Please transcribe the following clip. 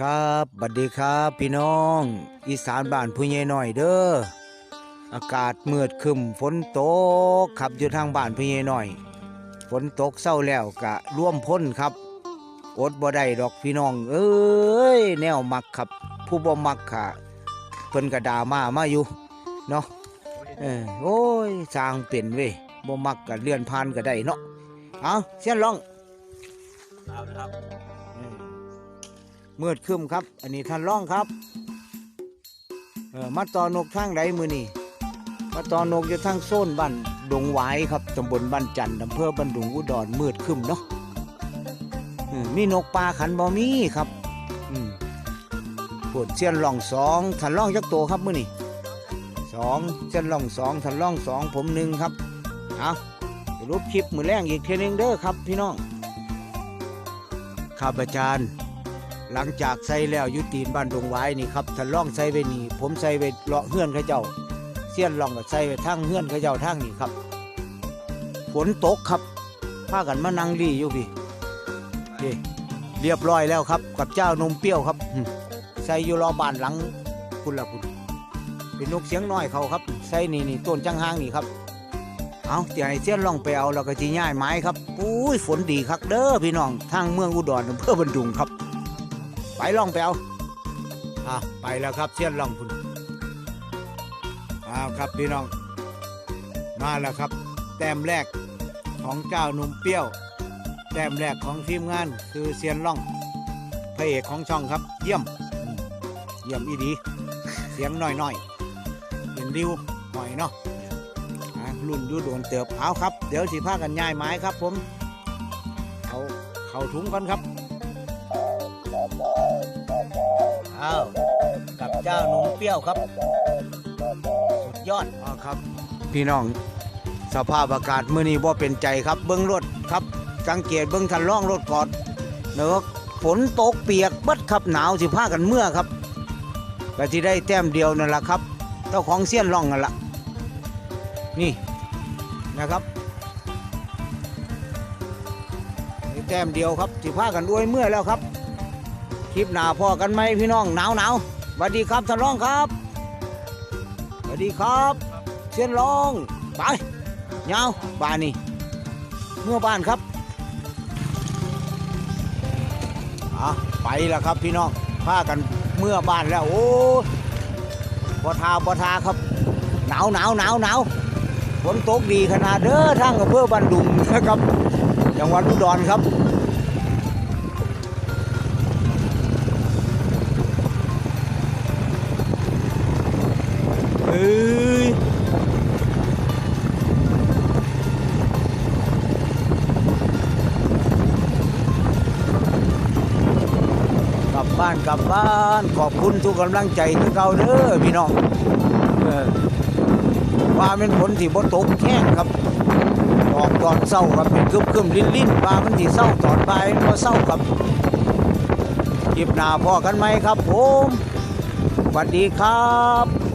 ครับบัดดีครับพี่น้อง อีสานบ้านผู้ใหญ่น้อยเด้ออากาศมืดครึมฝนตกขับอยู่ทางบ้านผู้ใหญ่น้อย ฝนตกเศร้าแล้วกะร่วมพ้นครับ อดบ่ได้ดอกพี่น้อง เอ้ยแนวมักครับ ผู้บ่มักค่ะเพิ่นกระดามามาอยู่เนาะเออโอ้ยสร้างเป็นเว้ยบ่มักก็เลื่อนผ่านก็ได้เนาะเอาเสียนร้องเอาละครับ มืดครึมครับ อันนี้ท่านร้องครับเออมาต่อนกทางใดมือนี่มาต่อนกอยู่ทางโซนบ้านดงหวายครับตำบลบ้านจันทร์อำเภอบันดุงอุดรมืดครึมเนาะมีนกปลาขันบอมีครับปวดเสียนล่องสองท่านล่องจักโตวครับมือนี่สองเสียนล่องสองท่านล่องสองผมหนึ่งครับเอารูปคลิปมือแรงอีกเทนึงเด้อครับ พี่น้องครับอาจาร หลังจากใส่แล้วยุตีนบ้านดงไว้นี่ครับถ้าล่องใส่ไปนี่ผมใส่ไปเลาะเฮือนเขาเจ้าเสี้ยนล่องก็ใส่ไปทางเฮือนเขาเจ้าทางนี่ครับ ฝนตกครับพากันมานั่งรีอยู่พี่นี่เรียบร้อยแล้วครับ กับเจ้านมเปรี้ยวครับใส่อยู่รอบ้านหลังคุณละคุณเป็นนกเสียงน้อยเขาครับ ใส่นี่นี่ต้นจังห้างนี่ครับเอาเดี๋ยวให้เสี้ยนล่องไปเอาแล้วก็จีง่ายไม้ครับอุ้ยฝนดีครับเด้อพี่น้องทางเมืองอุดรอำเภอบันดุงครับ ไปล่องไปเอาอะไปแล้วครับเสี้ยนล่องคุณอ้าวครับพี่น้อง มาแล้วครับ แต้มแรกของเจ้าหนุ่มเปรี้ยว แต้มแรกของทีมงานคือเซียนล่องพระเอกของช่องครับ เยี่ยม เยี่ยมอีดี เสียงน้อยๆเป็นริ้วหน่อยเนาะรุ่นยูโดนเติบเอาครับ เดี๋ยวสิพากันย้ายไม้ครับผม เอาเข้าถุงก่อนครับ อ้าวกับเจ้านุ่มเปรี้ยวครับ สุดยอดอ๋อครับ พี่น้อง สภาพอากาศมื้อนี้บ่เป็นใจครับเบิ้งรถครับ สังเกตเบิ้งทันล่องรถก่อนเนอะฝนตกเปียกบิดครับหนาวสิพากันเมื่อครับก็สิได้แต้มเดียวนั่นแหละครับเจ้าของเสี้ยนล่องนั่นละนี่นะครับแต้มเดียวครับสิพากันด้วยเมื่อแล้วครับ ลิปหน้าพ่อกันไหมพี่น้องหนาวหนาวสวัสดีครับท่านรองครับสวัสดีครับเชียนรองไปเงาบ้านนี่เมื่อบ้านครับอะไปแล้วครับพี่น้องพากันเมื่อบ้านแล้วโอ้ปอทาปอทาครับ หนาวหนาวหนาวหนาวฝนตกดีขนาดเด้อทางอำเภอบันดุงนะครับจังหวัดอุดรครับ บ้านกลับบ้านขอบคุณทุกกำลังใจที่เก่าเด้อพี่น้องว่าเป็นผลที่บตกแข้งครับออกตอนเศร้าครับเป็นคึมคึมลิ้นลิ้นว่ามันที่เศร้าตอนบ่ายมันเศร้าครับคลิบหนาพ่อกันไหมครับผมสวัสดีครับ